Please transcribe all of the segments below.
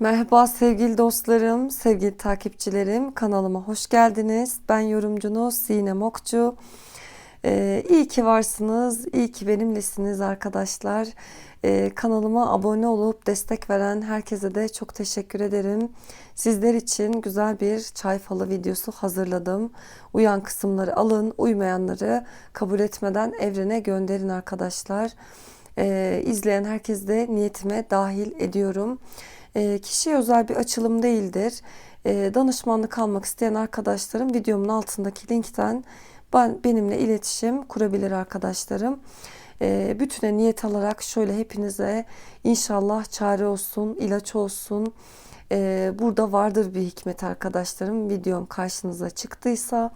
Merhaba sevgili dostlarım, sevgili takipçilerim. Kanalıma hoş geldiniz. Ben yorumcunuz Sinem Okçu. Ee, iyi ki varsınız, iyi ki benimlesiniz arkadaşlar. Ee, kanalıma abone olup destek veren herkese de çok teşekkür ederim. Sizler için güzel bir çay falı videosu hazırladım. Uyan kısımları alın, uymayanları kabul etmeden evrene gönderin arkadaşlar. Ee, izleyen herkes de niyetime dahil ediyorum. E, kişiye özel bir açılım değildir. E, danışmanlık almak isteyen arkadaşlarım videomun altındaki linkten ben, benimle iletişim kurabilir arkadaşlarım. E, bütüne niyet alarak şöyle hepinize inşallah çare olsun, ilaç olsun. Burada vardır bir hikmet arkadaşlarım. Videom karşınıza çıktıysa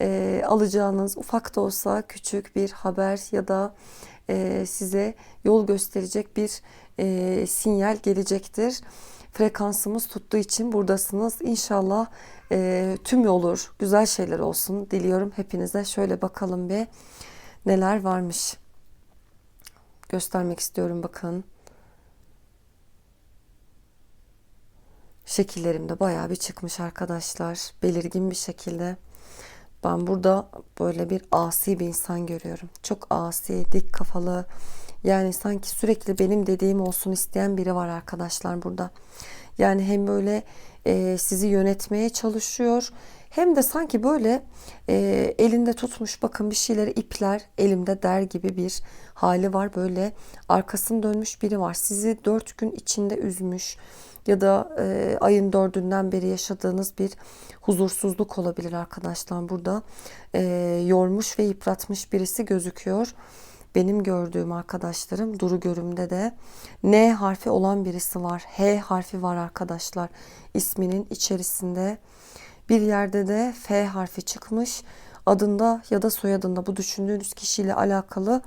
e, alacağınız ufak da olsa küçük bir haber ya da e, size yol gösterecek bir e, sinyal gelecektir. Frekansımız tuttuğu için buradasınız. İnşallah e, tüm olur, güzel şeyler olsun diliyorum hepinize. Şöyle bakalım bir neler varmış. Göstermek istiyorum bakın. Şekillerimde bayağı bir çıkmış arkadaşlar. Belirgin bir şekilde. Ben burada böyle bir asi bir insan görüyorum. Çok asi, dik kafalı. Yani sanki sürekli benim dediğim olsun isteyen biri var arkadaşlar burada. Yani hem böyle e, sizi yönetmeye çalışıyor hem de sanki böyle e, elinde tutmuş bakın bir şeyleri ipler elimde der gibi bir hali var. Böyle arkasını dönmüş biri var. Sizi dört gün içinde üzmüş ya da e, ayın dördünden beri yaşadığınız bir huzursuzluk olabilir arkadaşlar burada. E, yormuş ve yıpratmış birisi gözüküyor. Benim gördüğüm arkadaşlarım duru görümde de N harfi olan birisi var. H harfi var arkadaşlar isminin içerisinde. Bir yerde de F harfi çıkmış. Adında ya da soyadında bu düşündüğünüz kişiyle alakalı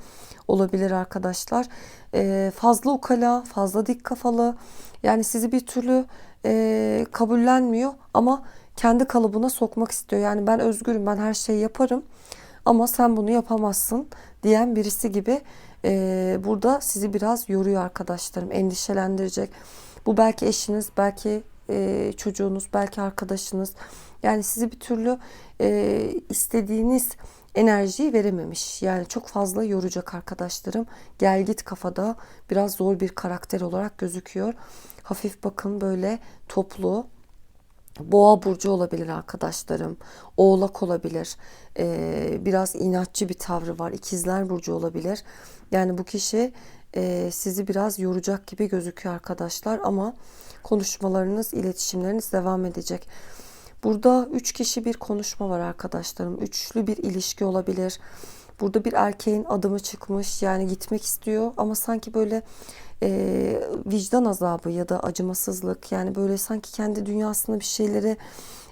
olabilir arkadaşlar. Ee, fazla ukala, fazla dik kafalı. Yani sizi bir türlü e, kabullenmiyor ama kendi kalıbına sokmak istiyor. Yani ben özgürüm, ben her şeyi yaparım ama sen bunu yapamazsın diyen birisi gibi e, burada sizi biraz yoruyor arkadaşlarım, endişelendirecek. Bu belki eşiniz, belki e, çocuğunuz, belki arkadaşınız. Yani sizi bir türlü e, istediğiniz enerjiyi verememiş. Yani çok fazla yoracak arkadaşlarım. Gel git kafada biraz zor bir karakter olarak gözüküyor. Hafif bakın böyle toplu, Boğa burcu olabilir arkadaşlarım. Oğlak olabilir. Ee, biraz inatçı bir tavrı var. İkizler burcu olabilir. Yani bu kişi e, sizi biraz yoracak gibi gözüküyor arkadaşlar. Ama konuşmalarınız, iletişimleriniz devam edecek. Burada üç kişi bir konuşma var arkadaşlarım. Üçlü bir ilişki olabilir. Burada bir erkeğin adımı çıkmış. Yani gitmek istiyor ama sanki böyle e, vicdan azabı ya da acımasızlık yani böyle sanki kendi dünyasında bir şeyleri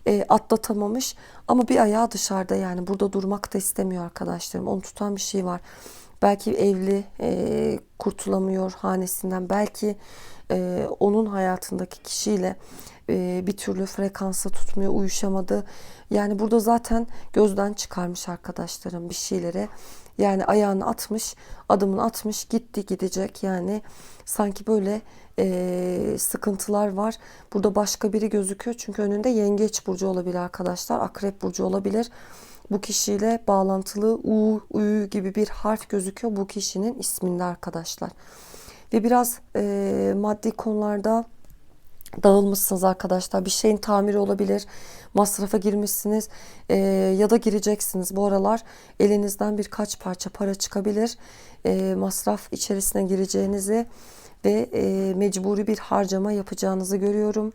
e, atlatamamış ama bir ayağı dışarıda yani burada durmak da istemiyor arkadaşlarım. Onu tutan bir şey var. Belki evli e, kurtulamıyor hanesinden. Belki e, onun hayatındaki kişiyle e, bir türlü frekansa tutmuyor, uyuşamadı. Yani burada zaten gözden çıkarmış arkadaşlarım bir şeylere. Yani ayağını atmış, adımını atmış, gitti gidecek. Yani sanki böyle e, sıkıntılar var. Burada başka biri gözüküyor. Çünkü önünde yengeç burcu olabilir arkadaşlar. Akrep burcu olabilir. Bu kişiyle bağlantılı U, U gibi bir harf gözüküyor bu kişinin isminde arkadaşlar. Ve biraz e, maddi konularda dağılmışsınız arkadaşlar. Bir şeyin tamiri olabilir. Masrafa girmişsiniz e, ya da gireceksiniz. Bu aralar elinizden birkaç parça para çıkabilir. E, masraf içerisine gireceğinizi ve e, mecburi bir harcama yapacağınızı görüyorum.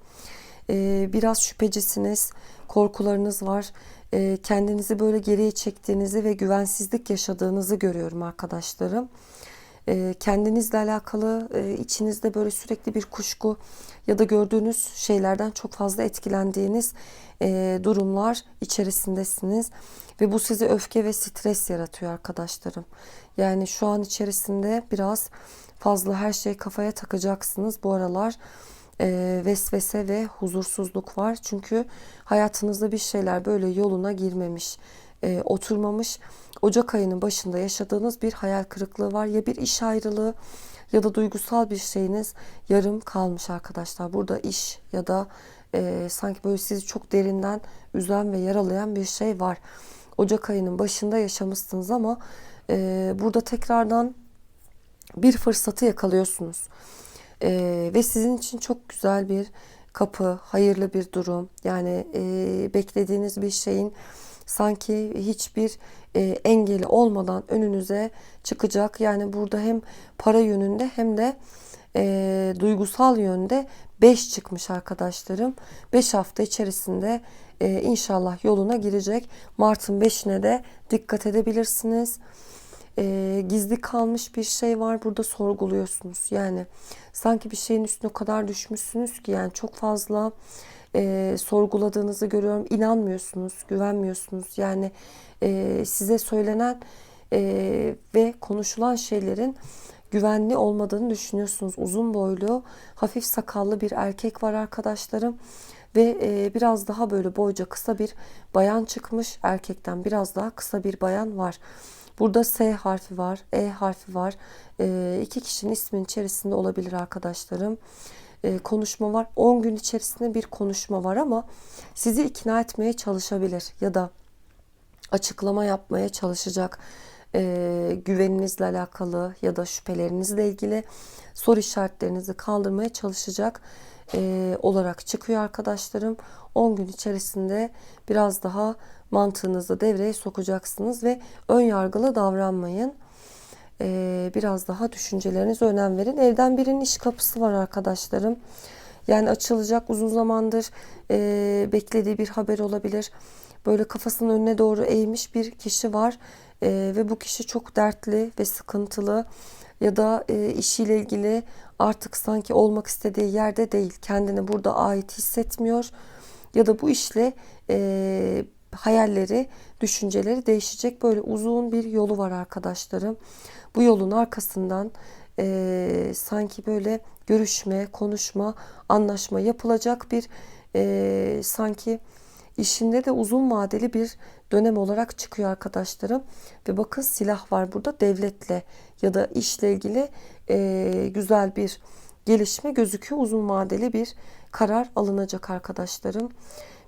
E, biraz şüphecisiniz. Korkularınız var. E, kendinizi böyle geriye çektiğinizi ve güvensizlik yaşadığınızı görüyorum arkadaşlarım. E, kendinizle alakalı e, içinizde böyle sürekli bir kuşku ya da gördüğünüz şeylerden çok fazla etkilendiğiniz durumlar içerisindesiniz ve bu sizi öfke ve stres yaratıyor arkadaşlarım. Yani şu an içerisinde biraz fazla her şeyi kafaya takacaksınız bu aralar e, vesvese ve huzursuzluk var. Çünkü hayatınızda bir şeyler böyle yoluna girmemiş, e, oturmamış. Ocak ayının başında yaşadığınız bir hayal kırıklığı var. Ya bir iş ayrılığı ya da duygusal bir şeyiniz yarım kalmış arkadaşlar. Burada iş ya da e, sanki böyle sizi çok derinden üzen ve yaralayan bir şey var. Ocak ayının başında yaşamışsınız ama e, burada tekrardan bir fırsatı yakalıyorsunuz. E, ve sizin için çok güzel bir kapı, hayırlı bir durum. Yani e, beklediğiniz bir şeyin sanki hiçbir e, engeli olmadan önünüze çıkacak. Yani burada hem para yönünde hem de e, duygusal yönde 5 çıkmış arkadaşlarım. 5 hafta içerisinde e, inşallah yoluna girecek. Mart'ın 5'ine de dikkat edebilirsiniz. E, gizli kalmış bir şey var burada sorguluyorsunuz. Yani sanki bir şeyin üstüne o kadar düşmüşsünüz ki yani çok fazla e, sorguladığınızı görüyorum. İnanmıyorsunuz, güvenmiyorsunuz. Yani e, size söylenen e, ve konuşulan şeylerin güvenli olmadığını düşünüyorsunuz. Uzun boylu, hafif sakallı bir erkek var arkadaşlarım ve e, biraz daha böyle boyca kısa bir bayan çıkmış. Erkekten biraz daha kısa bir bayan var. Burada S harfi var, E harfi var. E, iki kişinin ismin içerisinde olabilir arkadaşlarım. E, konuşma var. 10 gün içerisinde bir konuşma var ama sizi ikna etmeye çalışabilir ya da açıklama yapmaya çalışacak e, güveninizle alakalı ya da şüphelerinizle ilgili soru işaretlerinizi kaldırmaya çalışacak e, olarak çıkıyor arkadaşlarım. 10 gün içerisinde biraz daha mantığınızı devreye sokacaksınız ve ön yargılı davranmayın. E, biraz daha düşüncelerinize önem verin. Evden birinin iş kapısı var arkadaşlarım. Yani açılacak uzun zamandır e, beklediği bir haber olabilir. Böyle kafasının önüne doğru eğmiş bir kişi var e, ve bu kişi çok dertli ve sıkıntılı ya da e, işiyle ilgili artık sanki olmak istediği yerde değil. Kendini burada ait hissetmiyor ya da bu işle e, hayalleri, düşünceleri değişecek böyle uzun bir yolu var arkadaşlarım. Bu yolun arkasından e, sanki böyle görüşme, konuşma, anlaşma yapılacak bir e, sanki işinde de uzun vadeli bir dönem olarak çıkıyor arkadaşlarım. Ve bakın silah var burada devletle ya da işle ilgili e, güzel bir gelişme gözüküyor. Uzun vadeli bir karar alınacak arkadaşlarım.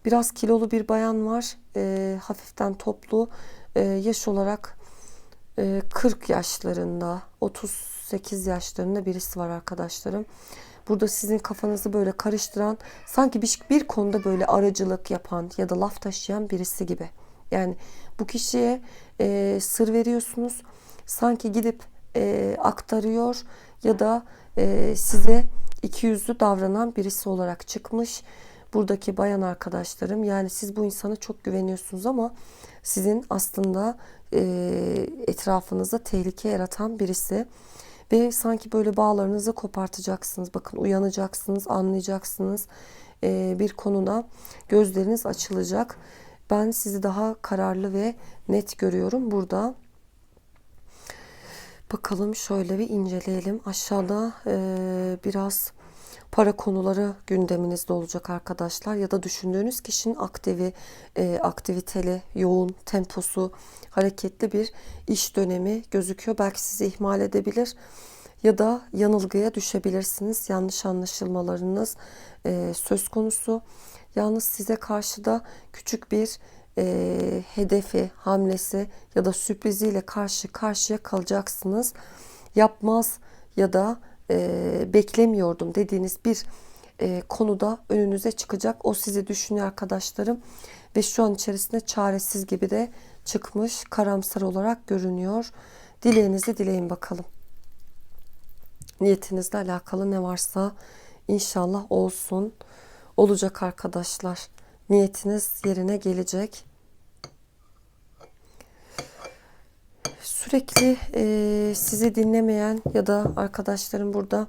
Biraz kilolu bir bayan var. E, hafiften toplu. E, yaş olarak e, 40 yaşlarında, 38 yaşlarında birisi var arkadaşlarım. Burada sizin kafanızı böyle karıştıran, sanki bir, bir konuda böyle aracılık yapan ya da laf taşıyan birisi gibi. Yani bu kişiye e, sır veriyorsunuz. Sanki gidip e, aktarıyor ya da e, size iki yüzlü davranan birisi olarak çıkmış. Buradaki bayan arkadaşlarım yani siz bu insana çok güveniyorsunuz ama sizin aslında e, etrafınızda tehlike yaratan birisi ve sanki böyle bağlarınızı kopartacaksınız. Bakın uyanacaksınız, anlayacaksınız e, bir konuda gözleriniz açılacak. Ben sizi daha kararlı ve net görüyorum burada. Bakalım şöyle bir inceleyelim. Aşağıda e, biraz para konuları gündeminizde olacak arkadaşlar ya da düşündüğünüz kişinin aktivi, e, aktiviteli, yoğun, temposu, hareketli bir iş dönemi gözüküyor. Belki sizi ihmal edebilir ya da yanılgıya düşebilirsiniz. Yanlış anlaşılmalarınız e, söz konusu. Yalnız size karşı da küçük bir e, hedefi, hamlesi ya da sürpriziyle karşı karşıya kalacaksınız. Yapmaz ya da beklemiyordum dediğiniz bir e, konuda önünüze çıkacak. O sizi düşünüyor arkadaşlarım ve şu an içerisinde çaresiz gibi de çıkmış, karamsar olarak görünüyor. Dileğinizi dileyin bakalım. Niyetinizle alakalı ne varsa inşallah olsun. Olacak arkadaşlar. Niyetiniz yerine gelecek. Sürekli e, sizi dinlemeyen ya da arkadaşlarım burada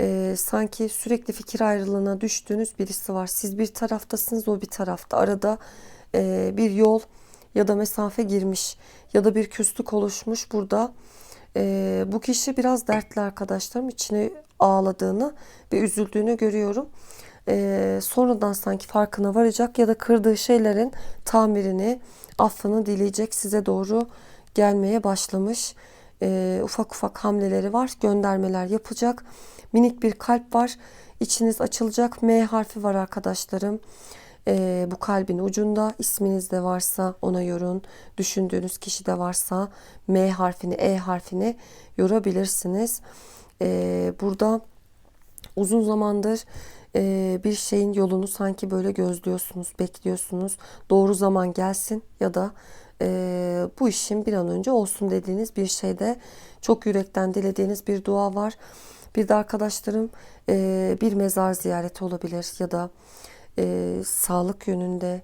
e, sanki sürekli fikir ayrılığına düştüğünüz birisi var. Siz bir taraftasınız, o bir tarafta. Arada e, bir yol ya da mesafe girmiş ya da bir küslük oluşmuş burada. E, bu kişi biraz dertli arkadaşlarım. içine ağladığını ve üzüldüğünü görüyorum. E, sonradan sanki farkına varacak ya da kırdığı şeylerin tamirini, affını dileyecek size doğru gelmeye başlamış. e, ufak ufak hamleleri var. Göndermeler yapacak. Minik bir kalp var. İçiniz açılacak. M harfi var arkadaşlarım. E, bu kalbin ucunda isminiz de varsa ona yorun. Düşündüğünüz kişi de varsa M harfini, E harfini yorabilirsiniz. E, burada uzun zamandır e, bir şeyin yolunu sanki böyle gözlüyorsunuz, bekliyorsunuz. Doğru zaman gelsin ya da e, bu işin bir an önce olsun dediğiniz bir şeyde çok yürekten dilediğiniz bir dua var. Bir de arkadaşlarım e, bir mezar ziyareti olabilir ya da e, sağlık yönünde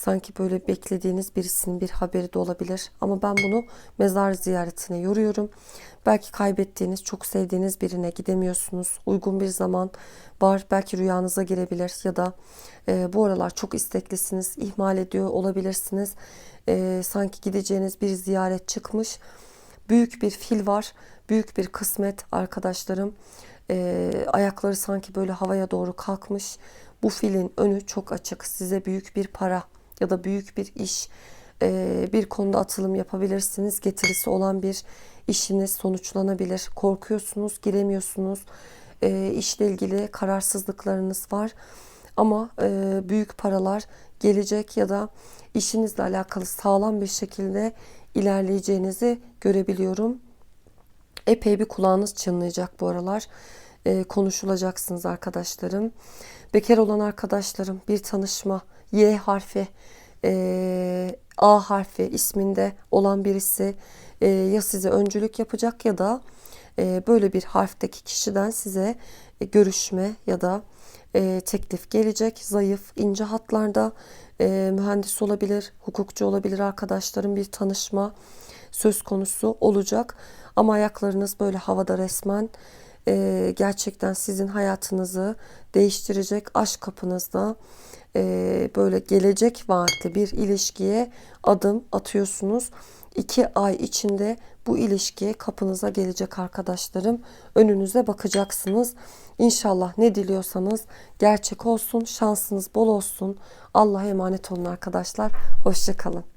sanki böyle beklediğiniz birisinin bir haberi de olabilir. Ama ben bunu mezar ziyaretine yoruyorum. Belki kaybettiğiniz, çok sevdiğiniz birine gidemiyorsunuz. Uygun bir zaman var. Belki rüyanıza girebilir ya da e, bu aralar çok isteklisiniz, ihmal ediyor olabilirsiniz. E, sanki gideceğiniz bir ziyaret çıkmış. Büyük bir fil var, büyük bir kısmet arkadaşlarım. E, ayakları sanki böyle havaya doğru kalkmış. Bu filin önü çok açık. Size büyük bir para ya da büyük bir iş, e, bir konuda atılım yapabilirsiniz. Getirisi olan bir işiniz sonuçlanabilir. Korkuyorsunuz, giremiyorsunuz. E, işle ilgili kararsızlıklarınız var. Ama e, büyük paralar gelecek ya da işinizle alakalı sağlam bir şekilde ilerleyeceğinizi görebiliyorum. Epey bir kulağınız çınlayacak bu aralar. Konuşulacaksınız arkadaşlarım. Bekar olan arkadaşlarım bir tanışma Y harfi e, A harfi isminde olan birisi e, ya size öncülük yapacak ya da e, böyle bir harfteki kişiden size e, görüşme ya da e, teklif gelecek. Zayıf, ince hatlarda e, mühendis olabilir, hukukçu olabilir arkadaşlarım bir tanışma söz konusu olacak. Ama ayaklarınız böyle havada resmen e, gerçekten sizin hayatınızı değiştirecek aşk kapınızda e, böyle gelecek vaatli bir ilişkiye adım atıyorsunuz. İki ay içinde bu ilişki kapınıza gelecek arkadaşlarım. Önünüze bakacaksınız. İnşallah ne diliyorsanız gerçek olsun. Şansınız bol olsun. Allah'a emanet olun arkadaşlar. Hoşçakalın.